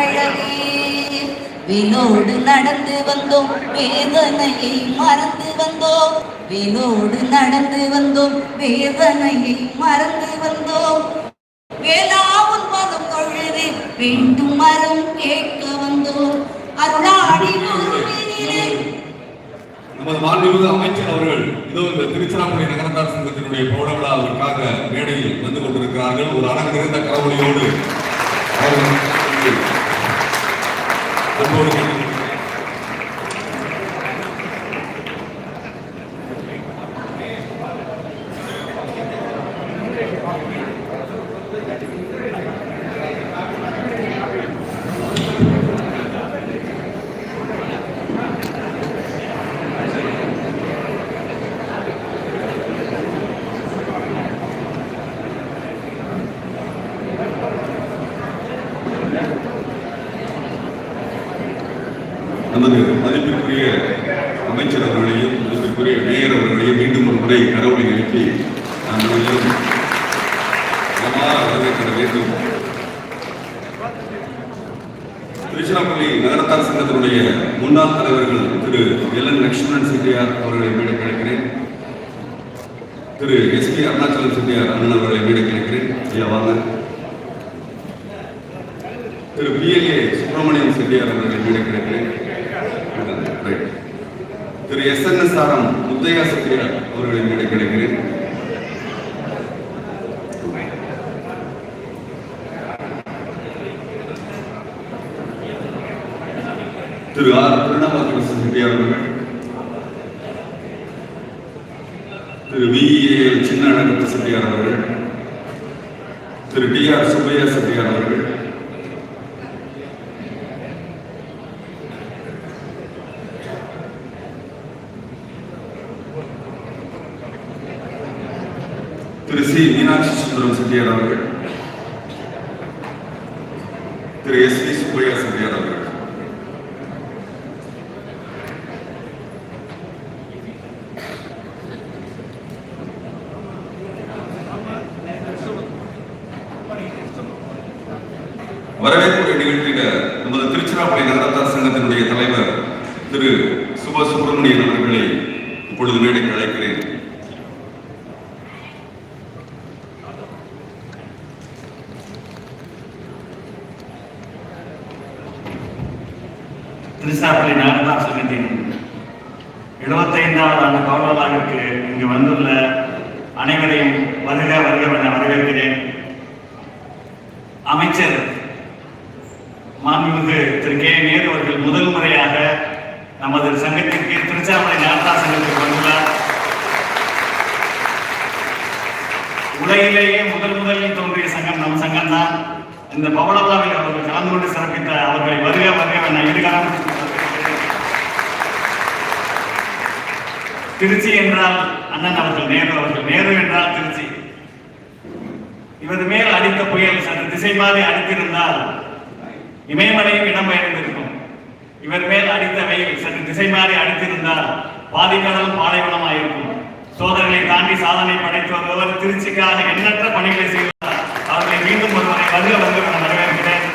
அழகே வினோடு நடந்து வந்தோம் வேதனையை மறந்து வந்தோம். வினோடு நடந்து வந்தோம் வேதனையை மறந்து வந்தோம். வேளாவும் மதம் தொழுது வேண்டும் மரம் கேட்க வந்தோம். அருளாடி நமது மாண்புமிகு அமைச்சர் அவர்கள் இதோ இந்த திருச்சிராப்பள்ளி நகரத்தார் சங்கத்தினுடைய பௌடவிழாவிற்காக மேடையில் வந்து கொண்டிருக்கிறார்கள். ஒரு அழகு நிறைந்த கரவொலியோடு அவர்கள் আমি அமைச்சர் அவர்களையும் அதற்குரிய மேயர் அவர்களையும் மீண்டும் ஒரு முறை கடவுளை எழுப்பி நாம் அனைவரும் வரவேற்க வேண்டும்? திருச்சிராப்பள்ளி நகரத்தார் சங்கத்தினுடைய முன்னாள் தலைவர்கள் திரு எல் என் லட்சுமணன் செட்டியார் அவர்களை மீண்டும் கிடைக்கிறேன் திரு எஸ் பி அருணாச்சலம் செட்டியார் அண்ணன் அவர்களை மீண்டும் கிடைக்கிறேன் ஐயா வாங்க. Thiru P L A Subramaniam Chettiar அவர்களை மீண்டும் கிடைக்கிறேன் திரு எஸ் என் எஸ் ஆரம் முத்தையா செட்டியார் அவர்களை மீண்டும் கிடைக்கிறேன் திரு ஆர் திருநாமகிருஷ்ண செட்டியார் அவர்கள் திரு வி ஏ சின்ன செட்டியார் அவர்கள் திரு டி ஆர் சுப்பையா செட்டியார் அவர்கள் திரு சி மீனாட்சி சுந்தரம் செட்டியார் அவர்கள் திரு எஸ் வி சுப்பையா செட்டியார் அவர்கள் வரவேற்புரை நிகழ்த்திட நமது திருச்சிராப்பள்ளி நகரத்தார் சங்கத்தினுடைய தலைவர் திரு சுப சுப்பிரமணியன் அவர்கள் திருச்சிராப்பள்ளி நகரத்தார் சங்கத்தின் எழுபத்தைந்தாவது ஆண்டு கௌரவலாவிற்கு இங்கு வந்துள்ள அனைவரையும் வருக வருக வரவேற்கிறேன். அமைச்சர் மாண்புமிகு திரு கே. நேரு அவர்கள் முதல் முறையாக நமது சங்கத்திற்கு திருச்சாமலை நகரத்தார் சங்கத்திற்கு வந்துள்ளார். உலகிலேயே முதல் முதலில் தோன்றிய சங்கம் நம் சங்கம் தான் இந்த பவளவாவில் அவர்கள் கலந்து கொண்டு சிறப்பித்த அவர்களை வருக வருக என இருகாலம் திருச்சி என்றால் அண்ணன் அவர்கள் நேரு அவர்கள். நேரு என்றால் திருச்சி. இவர் மேல் அடித்த புயல் சற்று திசை மாறி அடித்திருந்தால் இமயமலையும் இடம்பெயர்ந்திருக்கும் இவர் மேல் அடித்த வெயில் சற்று திசை மாறி அடித்திருந்தால் பாதிக்கடல் பாலைவனமாயிருக்கும். சோதனைகளை தாண்டி சாதனை படைத்து வருபவர் திருச்சிக்காக எண்ணற்ற பணிகளை செய்தார். அவர்களை மீண்டும் ஒருவரை வருக வருக என வரவேற்கிறேன்.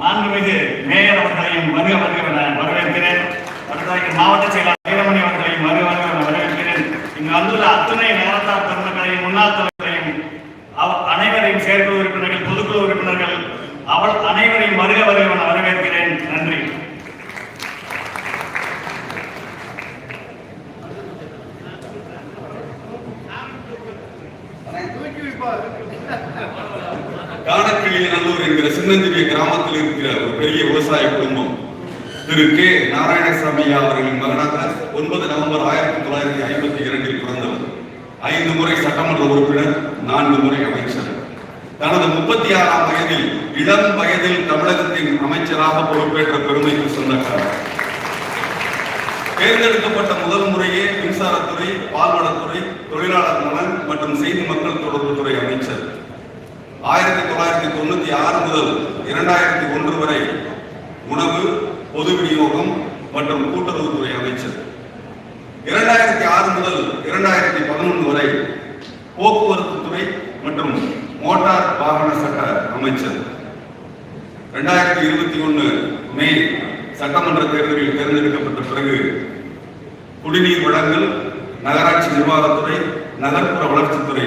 மாண்புமிகு மேயர் அவர்களையும் வருக வருக வரவேற்கிறேன். மாவட்ட செயலாளர் வீரமணி அவர்களையும் வருக வருக என வரவேற்கிறேன் இங்கு வந்துள்ள அத்துணை நகரத்தார் பெருமக்களையும் முன்னாள் தலைவர்களையும் அவ- அனைவரையும் செயற்குழு உறுப்பினர்கள் பொதுக்குழு உறுப்பினர்கள் அவள் அனைவரையும் வருக வருக என வரவேற்கிறேன் நன்றி காணக்கிளி நல்லூர் என்கிற சின்னஞ்சிறிய கிராமத்தில் இருக்கிற ஒரு பெரிய விவசாய குடும்பம் திரு கே. நாராயணசாமி அவர்களின் மகனாக ஒன்பது நவம்பர் ஆயிரத்தி தொள்ளாயிரத்தி ஐம்பத்தி இரண்டில் பிறந்தவர். ஐந்து முறை சட்டமன்ற உறுப்பினர் நான்கு முறை அமைச்சர். தனது முப்பத்தி ஆறாம் வயதில் இளம் வயதில் தமிழகத்தின் அமைச்சராக பொறுப்பேற்ற பெருமைக்கு சொந்தக்காரர். தேர்ந்தெடுக்கப்பட்ட முதல் முறையே மின்சாரத்துறை பால்வளத்துறை தொழிலாளர் நலன் மற்றும் செய்தி மக்கள் தொடர்புத்துறை அமைச்சர். ஆயிரத்தி தொள்ளாயிரத்தி தொண்ணூத்தி ஆறு முதல் இரண்டாயிரத்தி ஒன்று வரை உணவு பொது விநியோகம் மற்றும் கூட்டுறவுத்துறை அமைச்சர். இரண்டாயிரத்தி ஆறு முதல் இரண்டாயிரத்தி பதினொன்று வரை போக்குவரத்து துறை மற்றும் மோட்டார் வாகன சட்ட அமைச்சர். ரெண்டாயிரத்தி இருபத்தி ஒன்று மே சட்டமன்ற தேர்தலில் தேர்ந்தெடுக்கப்பட்ட பிறகு குடிநீர் வழங்கல் நகராட்சி நிர்வாகத்துறை நகர்ப்புற வளர்ச்சித்துறை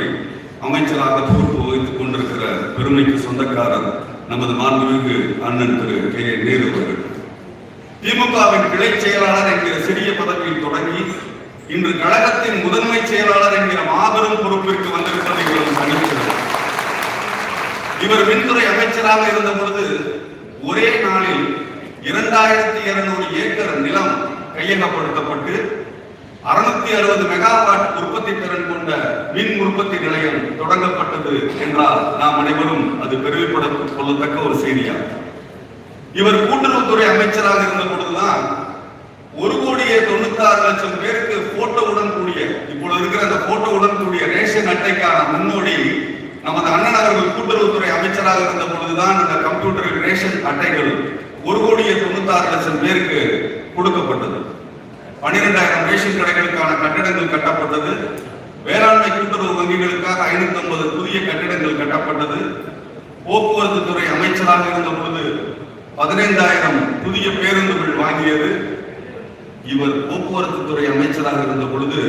அமைச்சராக பொறுப்பு வகித்துக் கொண்டிருக்கிற பெருமைக்கு சொந்தக்காரர் நமது மாண்புமிகு அண்ணன் திரு கே நேரு அவர்கள். திமுகவின் கிளை செயலாளர் என்கிற சிறிய பதவியில் தொடங்கி இன்று கழகத்தின் முதன்மை செயலாளர் என்கிற மாபெரும் பொறுப்பிற்கு வந்திருப்பதை இவரது இவர் மின்துறை அமைச்சராக இருந்த பொழுது ஒரே நாளில் இரண்டாயிரத்தி இருநூறு ஏக்கர் நிலம் கையகப்படுத்தப்பட்டு அறுநூத்தி அறுபது மெகாவாட் உற்பத்தி திறன் கொண்ட மின் உற்பத்தி நிலையம் தொடங்கப்பட்டது என்றால் நாம் அனைவரும் அது பெருமைப்பட கொள்ளத்தக்க ஒரு செய்தியாகும். இவர் கூட்டுறவுத்துறை அமைச்சராக இருந்த பொழுதுதான் ஒரு கோடியே தொண்ணூத்தாறு லட்சம் பேருக்கு போட்டோவுடன் கூடிய இப்பொழுது இருக்கிற அந்த போட்டோவுடன் கூடிய ரேஷன் அட்டைக்கான முன்னோடி நமது அண்ணன் அவர்கள் கூட்டுறவுத்துறை அமைச்சராக இருந்த பொழுதுதான் இந்த கம்ப்யூட்டர் ரேஷன் அட்டைகள் ஒரு கோடியே தொண்ணூத்தாறு லட்சம் பேருக்கு கொடுக்கப்பட்டது. பன்னிரெண்டாயிரம் ரேஷன் கடைகளுக்கான கட்டிடங்கள் கட்டப்பட்டது. வேளாண்மை கூட்டுறவு வங்கிகளுக்காக ஐநூத்தி ஐம்பது புதிய கட்டிடங்கள் கட்டப்பட்டது. போக்குவரத்து துறை அமைச்சராக இருந்த பொழுது பதினைந்தாயிரம் புதிய பேருந்துகள் வாங்கியது. இவர் போக்குவரத்து துறை அமைச்சராக இருந்த பொழுது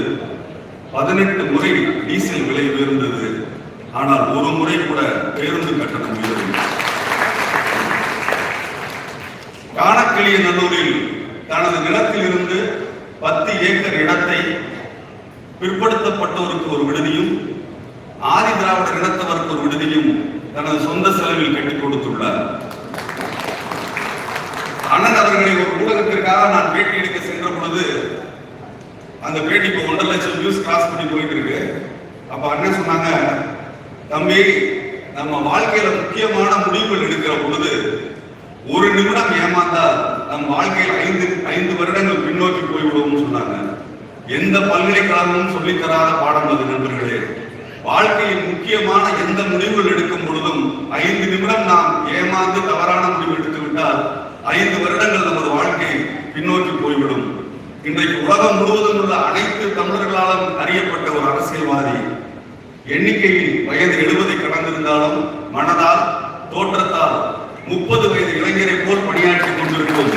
பதினெட்டு முறை டீசல் விலை உயர்ந்தது. ஆனால் ஒரு முறை கூட பேருந்து கட்டணம் உயரவில்லை காணக்கிளிய நல்லூரில் தனது நிலத்தில் இருந்து பத்து ஏக்கர் இடத்தை பிற்படுத்தப்பட்டோருக்கு ஒரு விடுதியும் ஆதி திராவிட இனத்தவருக்கு ஒரு விடுதியும் தனது சொந்த செலவில் கட்டிக் கொடுத்துள்ளார். அவர்களை ஒரு ஊடகத்திற்காக நான் பேட்டி எடுக்க சென்ற பொழுது அந்த பேட்டி இப்போ ஒன்றரை லட்சம் வியூஸ் கிராஸ் பண்ணி போயிட்டு இருக்கு அப்ப அண்ணன் சொன்னாங்க தம்பி நம்ம வாழ்க்கையில முக்கியமான முடிவுகள் எடுக்கிற பொழுது ஒரு நிமிடம் ஏமாந்தால் நம் வாழ்க்கையில் ஐந்து ஐந்து வருடங்கள் பின்னோக்கி போய்விடுவோம்னு சொன்னாங்க. எந்த பல்கலைக்கழகமும் சொல்லித்தராத பாடம் அது நண்பர்களே. வாழ்க்கையில் முக்கியமான எந்த முடிவுகள் எடுக்கும் பொழுதும் ஐந்து நிமிடம் நாம் ஏமாந்து தவறான முடிவு எடுத்து விட்டால் ஐந்து வருடங்கள் நமது வாழ்க்கை பின்னோக்கி போய்விடும். இன்றைக்கு உலகம் முழுவதும் உள்ள அனைத்து தமிழர்களாலும் அறியப்பட்ட ஒரு அரசியல்வாதி. எண்ணிக்கையில் வயது எழுபதை கடந்திருந்தாலும் மனதால் தோற்றத்தால் முப்பது வயது இளைஞரை போல் பணியாற்றிக் கொண்டிருக்கும்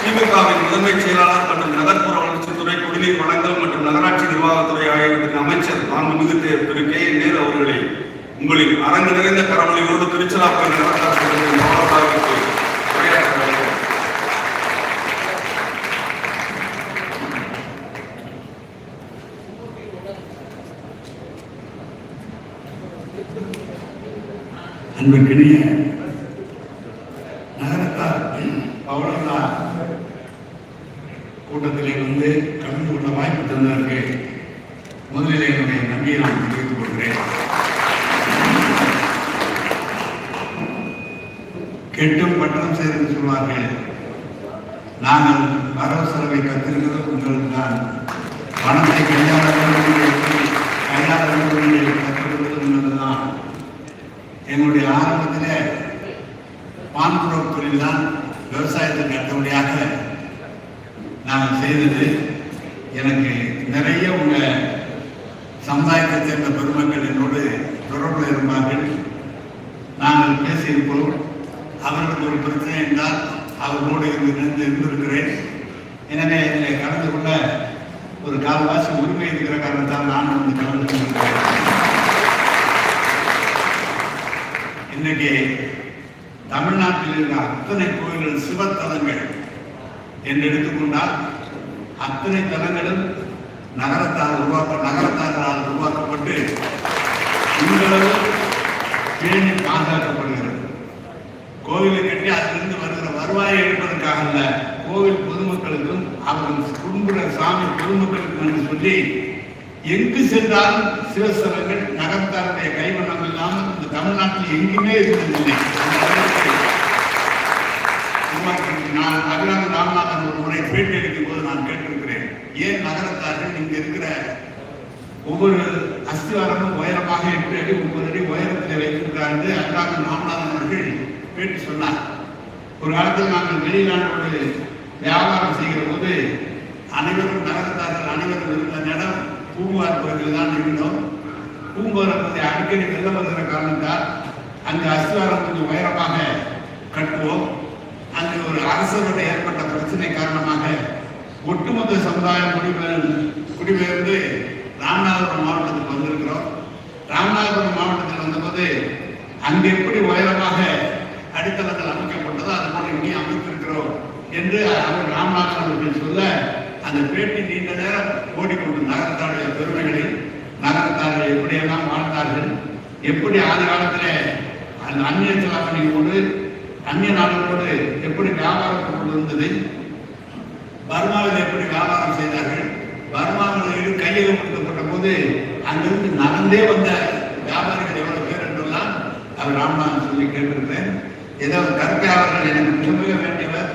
திமுகவின் முதன்மை செயலாளர் மற்றும் நகர்ப்புற வளர்ச்சித்துறை குடிநீர் வழங்கல் மற்றும் நகராட்சி நிர்வாகத்துறை ஆகியவற்றின் அமைச்சர் மாண்புமிகு திரு திரு கே. என். நேரு அவர்களை உங்களின் அரங்கு நிறைந்த கரமொழியோடு திருச்சிராப்பள்ளி நகராட்சி அன்பிற்கினிய நகரத்தார் பவளத்தார் கூட்டத்திலே வந்து கலந்து கொள்ள வாய்ப்பு தந்ததற்கு முதலில் என்னுடைய நன்றியை நான் தெரிவித்துக் கொள்கிறேன். கெட்டும் பட்டணம் சேரும் சொல்வார்கள் நாங்கள் வரவு செலவை கத்திருக்கிறது உங்களுக்கு தான் பணத்தை கையாள வேண்டும் கையாள வேண்டும் என்னுடைய ஆரம்பத்தில் பான்புரம் தொழில் தான் விவசாயத்துக்கு அடுத்தபடியாக நான் செய்தது. எனக்கு நிறைய உங்க சமுதாயத்தை சேர்ந்த பெருமக்கள் என்னோடு தொடர்பில் இருப்பார்கள் நாங்கள் பேசியிருப்போம் அவர்களுக்கு ஒரு பிரச்சனை என்றால் அவர்களோடு இருந்து இருந்து இருந்திருக்கிறேன். எனவே இதில் கலந்து கொள்ள ஒரு கால்வாசி உரிமை இருக்கிற காரணத்தால் நான் வந்து கலந்து கொண்டிருக்கிறேன். இன்றைக்கு தமிழ்நாட்டில் இருக்கிற அத்தனை கோயில்கள் சிவத்தலங்கள் என்று எடுத்துக்கொண்டால் அத்தனை தலங்களும் நகரத்தால் உருவாக்க நகரத்தாரால் உருவாக்கப்பட்டு இன்றளவு பேணி பாதுகாக்கப்படுகிறது. கோவிலை கட்டி அதிலிருந்து வருகிற வருவாயை எடுப்பதற்காக அல்ல கோவில் பொதுமக்களுக்கும் அவர்கள் குடும்ப சாமி பொதுமக்களுக்கும் என்று சொல்லி எங்கு சென்றாலும் சிவஸ்தலங்கள் நகரத்தாருடைய கைவண்ணம் இல்லாமல் தமிழ்நாட்டில் எங்குமே இருந்ததில்லை. நான் அபிராமி ராமநாதன் ஒரு முறை பேட்டி அளிக்கும் போது நான் கேட்டிருக்கிறேன். ஏன் நகரத்தார்கள் இங்க இருக்கிற ஒவ்வொரு அஸ்திவாரமும் உயரமாக எட்டு அடி ஒன்பது அடி உயரத்தில் வைத்திருக்கிறார்கள் அபிராமி ராமநாதன் அவர்கள் பேட்டி சொன்னார். ஒரு காலத்தில் நாங்கள் வெளிநாட்டோடு வியாபாரம் செய்கிற போது அனைவரும் நகரத்தார்கள் அனைவரும் இருந்த இடம் பூம்புகார் பகுதியில் தான் இருந்தோம். பூம்புகார் அடிக்கடி வெள்ளம் வருகிற காரணத்தால் அந்த அஸ்திவாரம் கொஞ்சம் உயரமாக கட்டுவோம். அந்த ஒரு அரசோட ஏற்பட்ட பிரச்சனை காரணமாக ஒட்டுமொத்த சமுதாயம் குடிபெயர் குடிபெயர்ந்து ராமநாதபுரம் மாவட்டத்துக்கு வந்திருக்கிறோம். ராமநாதபுரம் மாவட்டத்தில் வந்தபோது அங்கு எப்படி உயரமாக அடித்தளங்கள் அமைக்கப்பட்டதோ அது போல இங்கே அமைத்திருக்கிறோம் என்று அவர் ராமநாதன் அவர்கள் சொல்ல அந்த பேட்டி நீண்ட நேரம் பார்த்தார்கள் எப்படியெல்லாம் வாழ்ந்தார்கள்? எப்படி ஆதி காலத்தில் அந்த அந்நிய செலாவணியோடு அந்நிய நாடுகளோடு எப்படி வியாபாரம் கொண்டிருந்தது பர்மாவில் எப்படி வியாபாரம் செய்தார்கள்? பர்மாவில் கையகப்படுத்தப்பட்ட போது அங்கிருந்து நடந்தே வந்த வியாபாரிகள் எவ்வளவு பேர் என்றெல்லாம் அவர் ராமநாதன் சொல்லி கேட்டிருக்கிறேன் ஏதோ கற்கையாளர்கள் எனக்கு சொல்ல வேண்டியவர்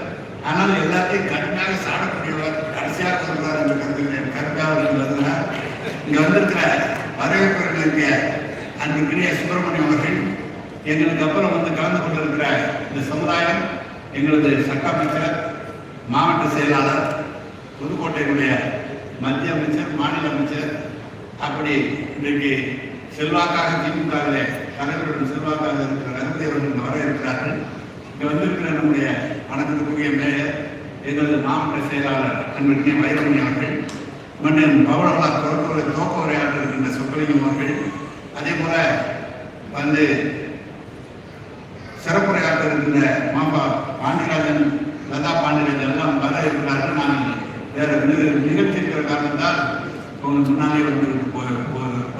ஆனால் எல்லாத்தையும் கடுமையாக சாடக்கூடியவர் கடைசியாக சொல்றார் என்று கருதுகிறேன். கற்கையாளர்கள் வருகிறார். இங்க வந்திருக்கிற வரவேற்பவர்களுக்கு அன்புக்குரிய சுப்பிரமணியம் அவர்கள் எங்களுக்கு அப்புறம் வந்து கலந்து கொண்டிருக்கிற இந்த சமுதாயம் எங்களது சட்ட அமைச்சர் மாவட்ட செயலாளர் புதுக்கோட்டையினுடைய மத்திய அமைச்சர் மாநில அமைச்சர் அப்படி இன்றைக்கு செல்வாக்காக திமுகவிலே தலைவருடன் செல்வாக்காக இருக்கிற ரகுபதி அவர்கள் இங்கு வர இருக்கிறார்கள் இங்க வந்திருக்கிற நம்முடைய வணக்கத்துக்குரிய மேயர் எங்களது மாவட்ட செயலாளர் அன்பிற்கிய வைரமணி அவர்கள் மன்னன் பவளவளா துவக்க தோக்க உரையாற்ற இருக்கின்ற சொக்கலிங்கம் அவர்கள் அதே போல வந்து சிறப்புரையாற்ற இருக்கின்ற மாம்பா பாண்டியராஜன் லதா பாண்டியராஜன் எல்லாம் வர இருக்கிறார்கள். நான் வேற நிகழ்ச்சி இருக்கிற காரணத்தால் உங்க முன்னாலே வந்து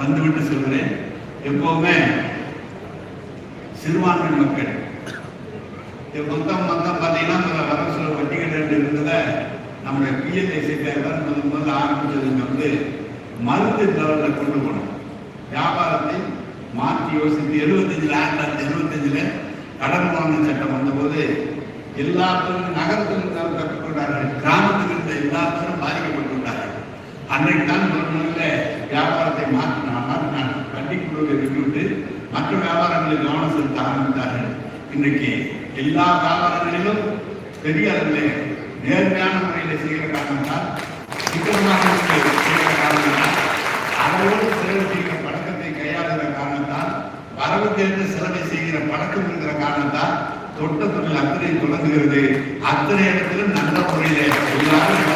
வந்துவிட்டு சொல்கிறேன். எப்போவுமே சிறுபான்மை மக்கள் மொத்தம் மொத்தம் பார்த்தீங்கன்னா வர சொல்ல வட்டிகள் இருந்ததை நம்முடைய பிஎல்ஐ சேர்க்கையாளர் முதல் முதல்ல ஆரம்பித்ததுங்க வந்து மருந்து லெவலில் கொண்டு போனோம். வியாபாரத்தை மாற்றி யோசித்து எழுபத்தஞ்சில் ஆயிரத்தி தொள்ளாயிரத்தி எழுபத்தஞ்சில் கடன் வாங்க சட்டம் வந்தபோது எல்லா நகரத்திலும் நகரத்தில் இருந்தாலும் கற்றுக்கொண்டார்கள் கிராமத்தில் இருந்த எல்லாத்திலும் பேரும் பாதிக்கப்பட்டுள்ளார்கள் அன்றைக்கு தான் முதல் முதல்ல வியாபாரத்தை மாற்றினால் மாற்றினார் வட்டி குழுவை விட்டுவிட்டு மற்ற வியாபாரங்களில் கவனம் செலுத்த ஆரம்பித்தார்கள். இன்றைக்கு எல்லா வியாபாரங்களிலும் பெரிய அளவில் நேர்மையான முறையில் செய்கிற காரணத்தால் சிக்கனமாக செய்கிற காரணத்தால் அவரோடு செலவு செய்கிற பழக்கத்தை கையாளுகிற காரணத்தால் வரவு தேர்ந்து செலவை செய்கிற பழக்கம் என்கிற காரணத்தால் தொட்ட தொழில் அத்தனை தொடங்குகிறது. அத்தனை இடத்திலும் நல்ல முறையில் எல்லாரும்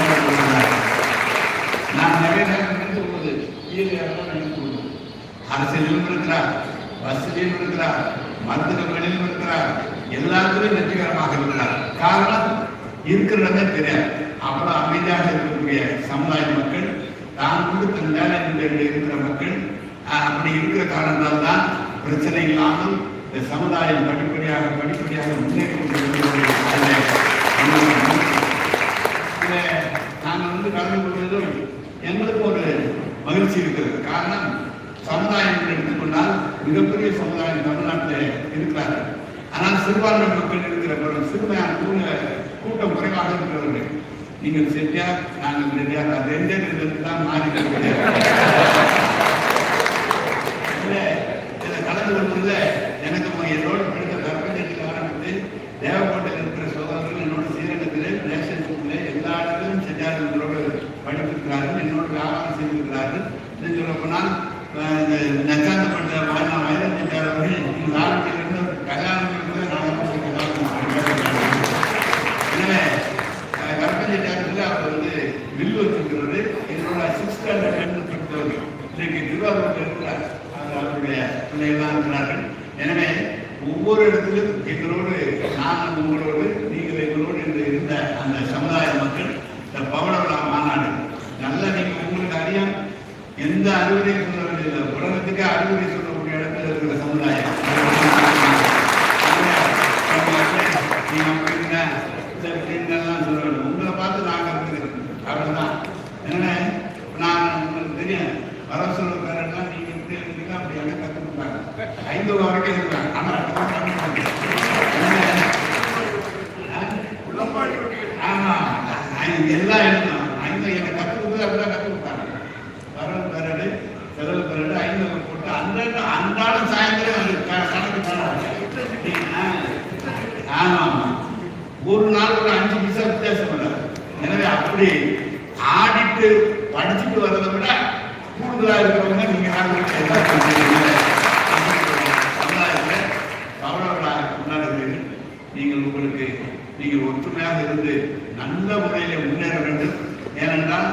நான் நிறைய நேரம் நினைத்து கொள்வது ஈரையாளர் நினைத்து கொள்வது அரசியலிலும் இருக்கிறார் பஸ்ஸிலும் இருக்கிறார் மருத்துவமனையிலும் இருக்கிறார் எல்லாத்திலும் வெற்றிகரமாக இருக்கிறார். காரணம் இருக்கிறதே தெரியாது. அப்புறம் அமைதியாக இருக்கக்கூடிய சமுதாய மக்கள் தான் கொடுத்த வேலை என்று இருக்கிற மக்கள் அப்படி இருக்கிற காரணத்தால் தான் பிரச்சனை இல்லாமல் இந்த சமுதாயம் படிப்படியாக படிப்படியாக முன்னேறி நாங்கள் வந்து கலந்து கொள்வதும் எங்களுக்கு ஒரு மகிழ்ச்சி இருக்கிறது. காரணம் சமுதாயம் எடுத்துக்கொண்டால் மிகப்பெரிய சமுதாயம் தமிழ்நாட்டில் இருக்கிறார்கள். ஆனால் சிறுபான்மை மக்கள் இருக்கிற சிறுமையான கூட்ட கூட்டம் குறைவாக இருக்கிறவர்கள் நீங்கள் செட்டியார் நாங்கள் ரெட்டியார் அது ரெண்டே ரெண்டு தான் மாறி இதில் கலந்து கொள்வதில் எனக்கு என்னோடு படித்த கற்பனையில் ஆரம்பித்து தேவக்கோட்டையில் இருக்கிற சோதரர்கள் என்னோட ஸ்ரீரங்கத்திலே நேஷன் ஸ்கூலில் எல்லா இடத்திலும் செஞ்சார்களோடு படித்திருக்கிறார்கள் என்னோடு வியாபாரம் செய்திருக்கிறார்கள். இன்னும் சொல்ல போனால் அஹ், இந்த நச்சாந்தப்பட்ட வாழ்நாள் செட்டியார் அவர்கள் இந்த ஆரம்பித்திலிருந்து கல்யாணம் இருக்கிறது நான் வந்து கல்யாணம் பண்ணிருக்கிறேன். எனவே அஹ், கற்பனை தேட்டத்தில் அவர் வந்து வில் வச்சிருக்கிறது என்னோட சிக்ஸ் ஸ்டாண்டர்ட் படித்தவர் இன்னைக்கு திருவாரூரில் இருக்கிறார் அவர் அவருடைய இருக்கிறார்கள் எனவே ஒவ்வொரு இடத்திலும் எங்களோடு நான் உங்களோடு நீங்கள் எங்களோடு என்று இருந்த அந்த சமுதாய மக்கள் இந்த பவனவிழா மாநாடு. நல்ல நீங்க உங்களுக்கு அறியாம எந்த அறிவுரை சொல்ல வேண்டியதில்லை. உலகத்துக்கே அறிவுரை சொல்ல இடத்துல இருக்கிற சமுதாயம் நீங்க அப்படி இருங்க, இந்த இப்படி இருங்கலாம் சொல்ல வேண்டும். உங்களை பார்த்து நாங்க இருக்கிறோம். அவ்வளவுதான். என்ன, நான் உங்களுக்கு தெரியும் வர சொல்லுக்காரெல்லாம் நீங்க இப்படி இருந்தீங்க அப்படி எல்லாம் கத்து கொடுப்பாங்க ஐந்து வரைக்கும் இருக்காங்க ஆனா அப்படிதான் பண்ண மாட்டாங்க. என்ன? ஆமா ஐந்து எல்லாம் எழுதணும் ஐந்து எனக்கு கத்து கொடுத்தது அப்படிதான் கத்து கொடுத்தாங்க வரவு பெறடு செலவு பெறடு ஐந்து போட்டு அன்றாட அன்றாடம் சாயந்தரம் அது க- கணக்கு பண்ணணும். ஆமா ஒரு நாள் ஒரு அஞ்சு பைசா வித்தியாசம் இல்லை. எனவே அப்படி ஆடிட்டு படிச்சுட்டு வர்றதை விட கூடுதலா இருக்கிறவங்க நீங்க சமுதாயத்தில் வீட்டுல எல்லாம் நீங்கள் உங்களுக்கு நீங்கள் ஒற்றுமையாக இருந்து நல்ல முறையில் முன்னேற வேண்டும். ஏனென்றால்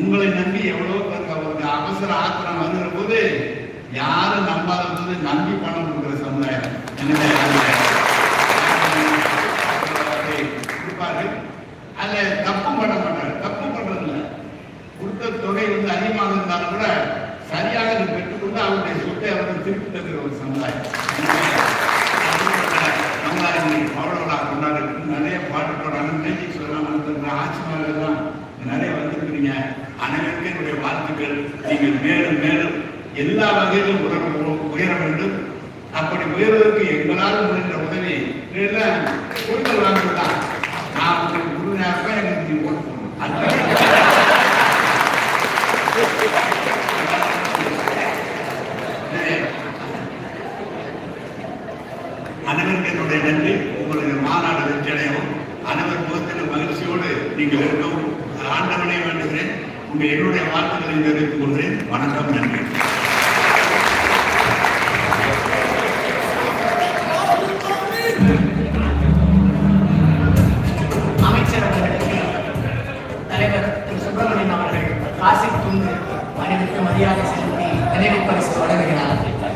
உங்களை நம்பி எவ்வளோ பேருக்கு அவருக்கு அவசர ஆத்திரம் வருகிற போது யாரும் நம்பாத போது நம்பி பணம் கொடுக்குற சமுதாயம். எனவே அதில் தப்பு பண்ண மாட்டார். தப்பு பண்றதில்ல. கொடுத்த தொகை வந்து அதிகமாக இருந்தாலும் கூட சரியாக அதை பெற்றுக்கொண்டு அவருடைய சொத்தை அவர்கள் திருப்பி தருகிற ஒரு சமுதாயம். அப்படிப்பட்ட சமுதாயங்களை பவளவளா கொண்டாடுறது நிறைய பாட்டு போடுறாங்க சொல்லாமல் சொல்லலாம் நிறைய வந்திருக்கிறீங்க. அனைவருக்கும் என்னுடைய வாழ்த்துக்கள். நீங்கள் மேலும் மேலும் எல்லா வகையிலும் உயர உயர வேண்டும். அப்படி உயர்வதற்கு எங்களால் முடிந்த உதவி. கொடுக்கல் வாங்குறதுதான் குருநாப்ப எனக்கு நீ ஓட்டு போடணும் அதுதான் அனைவருக்கு என்னுடைய நன்றி. உங்களுடைய மாநாடு வெற்றியடையவும் அனைவர் முகத்திலும் மகிழ்ச்சியோடு நீங்கள் இருக்கவும். ஆண்டவனை வேண்டுகிறேன். உங்கள் என்னுடைய வாழ்த்துக்களை தெரிவித்துக் கொள்கிறேன். வணக்கம் நன்றி. அனைவருக்கும் மரியாதை செலுத்தி நினைவு பரிசு வழங்குகிறார்கள்